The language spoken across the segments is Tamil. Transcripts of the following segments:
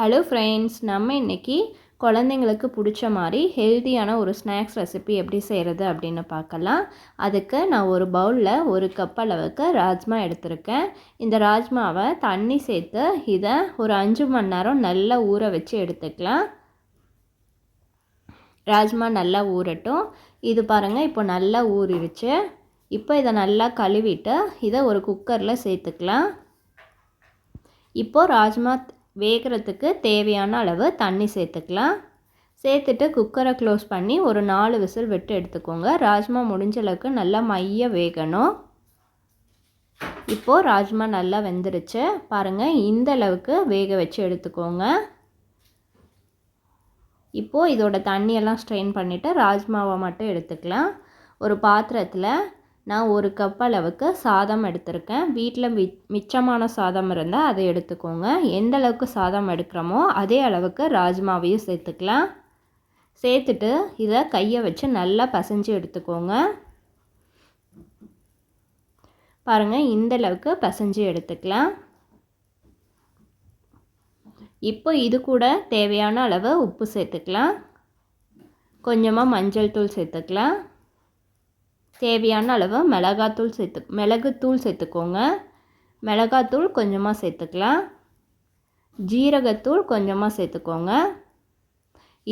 ஹலோ ஃப்ரெண்ட்ஸ் நம்ம இன்றைக்கி குழந்தைங்களுக்கு பிடிச்ச மாதிரி ஹெல்த்தியான ஒரு ஸ்நாக்ஸ் ரெசிபி எப்படி செய்கிறது அப்படின்னு பார்க்கலாம். அதுக்கு நான் ஒரு பவுலில் ஒரு கப் அளவுக்கு ராஜ்மா எடுத்திருக்கேன். இந்த ராஜ்மாவை தண்ணி சேர்த்து இதை ஒரு அஞ்சு மணி நேரம் நல்லா ஊற வச்சு எடுத்துக்கலாம். ராஜ்மா நல்லா ஊறட்டும். இது பாருங்கள் இப்போ நல்லா ஊறிடுச்சு. இப்போ இதை நல்லா கழுவிட்டு இதை ஒரு குக்கரில் சேர்த்துக்கலாம். இப்போது ராஜ்மா வேகிறதுக்கு தேவையான அளவு தண்ணி சேர்த்துக்கலாம். சேர்த்துட்டு குக்கரை க்ளோஸ் பண்ணி ஒரு நாலு விசில் விட்டு எடுத்துக்கோங்க. ராஜ்மா முடிஞ்ச அளவுக்கு நல்லா மைய வேகணும். இப்போது ராஜ்மா நல்லா வெந்துருச்சு. பாருங்கள் இந்த அளவுக்கு வேக வச்சு எடுத்துக்கோங்க. இப்போது இதோட தண்ணியெல்லாம் ஸ்ட்ரெயின் பண்ணிவிட்டு ராஜ்மாவை மட்டும் எடுத்துக்கலாம். ஒரு பாத்திரத்தில் நான் ஒரு கப் அளவுக்கு சாதம் எடுத்திருக்கேன். வீட்டில் மி மிச்சமான சாதம் இருந்தால் அதை எடுத்துக்கோங்க. எந்த அளவுக்கு சாதம் எடுக்கிறோமோ அதே அளவுக்கு ராஜ்மாவையும் சேர்த்துக்கலாம். சேர்த்துட்டு இதை கையை வச்சு நல்லா பசைஞ்சு எடுத்துக்கோங்க. பாருங்கள் இந்த அளவுக்கு பசைஞ்சு எடுத்துக்கலாம். இப்போ இது கூட தேவையான அளவு உப்பு சேர்த்துக்கலாம். கொஞ்சமாக மஞ்சள் தூள் சேர்த்துக்கலாம். தேவையான அளவு மிளகாத்தூள் சேர்த்து மிளகுத்தூள் சேர்த்துக்கோங்க. மிளகாத்தூள் கொஞ்சமாக சேர்த்துக்கலாம். ஜீரகத்தூள் கொஞ்சமாக சேர்த்துக்கோங்க.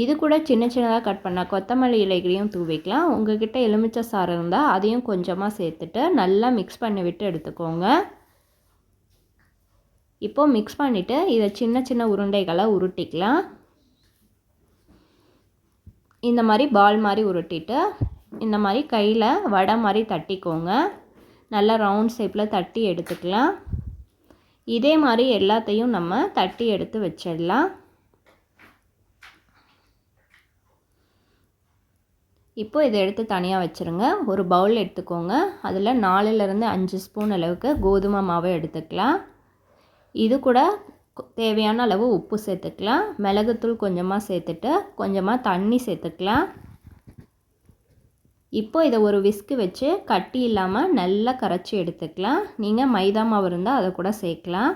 இது கூட சின்ன சின்னதாக கட் பண்ணால் கொத்தமல்லி இலைகளையும் தூவிக்கலாம் உங்கள்கிட்ட எலுமிச்சை சாறு இருந்தால் அதையும் கொஞ்சமாக சேர்த்துட்டு நல்லா மிக்ஸ் பண்ணி விட்டு எடுத்துக்கோங்க. இப்போது மிக்ஸ் பண்ணிவிட்டு இதை சின்ன சின்ன உருண்டைகளை உருட்டிக்கலாம். இந்த மாதிரி பால் மாதிரி உருட்டிட்டு இந்த மாதிரி கையில் வடை மாதிரி தட்டிக்கோங்க. நல்லா ரவுண்ட் ஷேப்பில் தட்டி எடுத்துக்கலாம். இதே மாதிரி எல்லாத்தையும் நம்ம தட்டி எடுத்து வச்சிடலாம். இப்போ இதை எடுத்து தனியாக வச்சுருங்க. ஒரு பவுல் எடுத்துக்கோங்க. அதில் நாலுலேருந்து அஞ்சு ஸ்பூன் அளவுக்கு கோதுமை மாவை எடுத்துக்கலாம். இது கூட தேவையான அளவு உப்பு சேர்த்துக்கலாம். மிளகுத்தூள் கொஞ்சமாக சேர்த்துட்டு கொஞ்சமாக தண்ணி சேர்த்துக்கலாம். இப்போ இதை ஒரு விஸ்கு வச்சு கட்டி இல்லாமல் நல்லா கரைச்சி எடுத்துக்கலாம். நீங்கள் மைதா மாவு இருந்தால் அதை கூட சேர்க்கலாம்.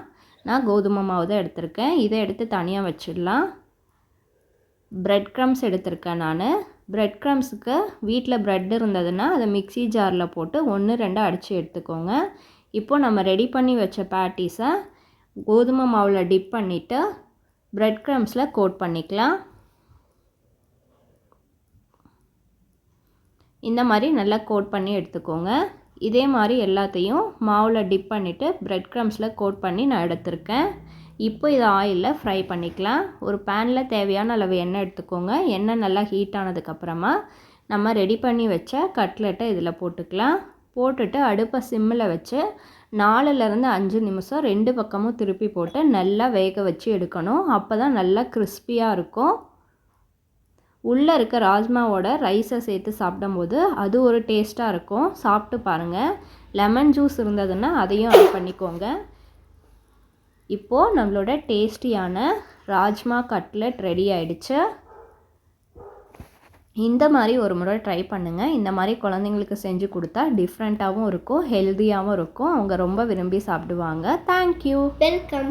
நான் கோதுமை மாவு தான் எடுத்திருக்கேன். இதை எடுத்து தனியாக வச்சிடலாம். ப்ரெட் க்ரம்ஸ் எடுத்திருக்கேன் நான். ப்ரெட் க்ரம்ஸுக்கு வீட்டில் ப்ரெட் இருந்ததுன்னா அதை மிக்சி ஜாரில் போட்டு ஒன்று ரெண்டு அடித்து எடுத்துக்கோங்க. இப்போது நம்ம ரெடி பண்ணி வச்ச பேட்டிஸை கோதுமை மாவில் டிப் பண்ணிவிட்டு ப்ரெட் க்ரம்ஸில் கோட் பண்ணிக்கலாம். இந்த மாதிரி நல்லா கோட் பண்ணி எடுத்துக்கோங்க. இதே மாதிரி எல்லாத்தையும் மாவில் டிப் பண்ணிவிட்டு ப்ரெட் க்ரம்ஸில் கோட் பண்ணி நான் எடுத்திருக்கேன். இப்போ இதை ஆயிலில் ஃப்ரை பண்ணிக்கலாம். ஒரு பேனில் தேவையான அளவு எண்ணெய் எடுத்துக்கோங்க. எண்ணெய் நல்லா ஹீட் ஆனதுக்கப்புறமா நம்ம ரெடி பண்ணி வச்ச கட்லெட்டை இதில் போட்டுக்கலாம். போட்டுட்டு அடுப்பை சிம்மில் வச்சு நாலுலேருந்து அஞ்சு நிமிஷம் ரெண்டு பக்கமும் திருப்பி போட்டு நல்லா வேக வச்சு எடுக்கணும். அப்போ தான் நல்லா கிறிஸ்பியாக இருக்கும். உள்ளே இருக்க ராஜ்மாவோட ரைஸை சேர்த்து சாப்பிடும்போது அது ஒரு டேஸ்ட்டாக இருக்கும். சாப்பிட்டு பாருங்கள் லெமன் ஜூஸ் இருந்ததுன்னா அதையும் ஆட் பண்ணிக்கோங்க. இப்போது நம்மளோட டேஸ்டியான ராஜ்மா கட்லெட் ரெடி ஆயிடுச்சு. இந்த மாதிரி ஒரு முறை ட்ரை பண்ணுங்கள் இந்த மாதிரி குழந்தைங்களுக்கு செஞ்சு கொடுத்தா டிஃப்ரெண்ட்டாகவும் இருக்கும் ஹெல்த்தியாகவும் இருக்கும். அவங்க ரொம்ப விரும்பி சாப்பிடுவாங்க. Thank you welcome